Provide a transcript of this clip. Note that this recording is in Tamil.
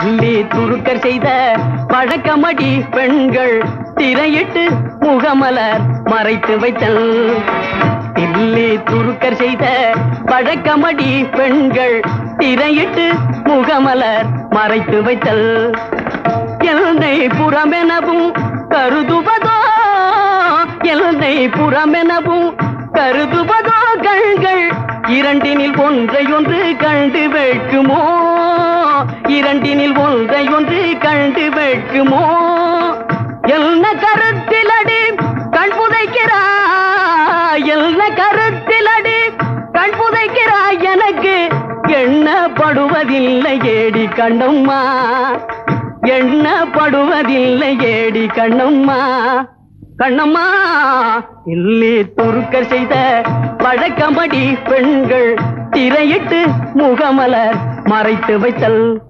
தில்லி துருக்கர் செய்த பழக்கமடி பெண்கள் திரையிட்டு முகமலர் மறைத்து வைத்தல். தில்லி துருக்கர் செய்த பழக்கமடி பெண்கள் திரையிட்டு முகமலர் மறைத்து வைத்தல். எல்லை புறமெனவும் கருதுவதோ எல்லை புறமெனவும் கருதுவதோ கண்கள் இரண்டினில் ஒன்றை ஒன்று கண்டு வைக்குமோ இரண்டினில் ஒன்றை ஒன்று கண்டு வைக்குமோ என்ன கருத்தில் அடி கண் புதைக்கிறாய் என்ன கருத்தில் அடி கண் புதைக்கிறாய் எனக்கு எண்ணப்படுவதில்லை ஏடி கண்ணம்மா. எண்ணப்படுவதில்லை ஏடி கண்ணம்மா. கண்ணம்மா இல்லே துருக்க செய்த பழக்கமடி பெண்கள் திரையிட்டு முகமலர் மறைத்து வைத்தல்.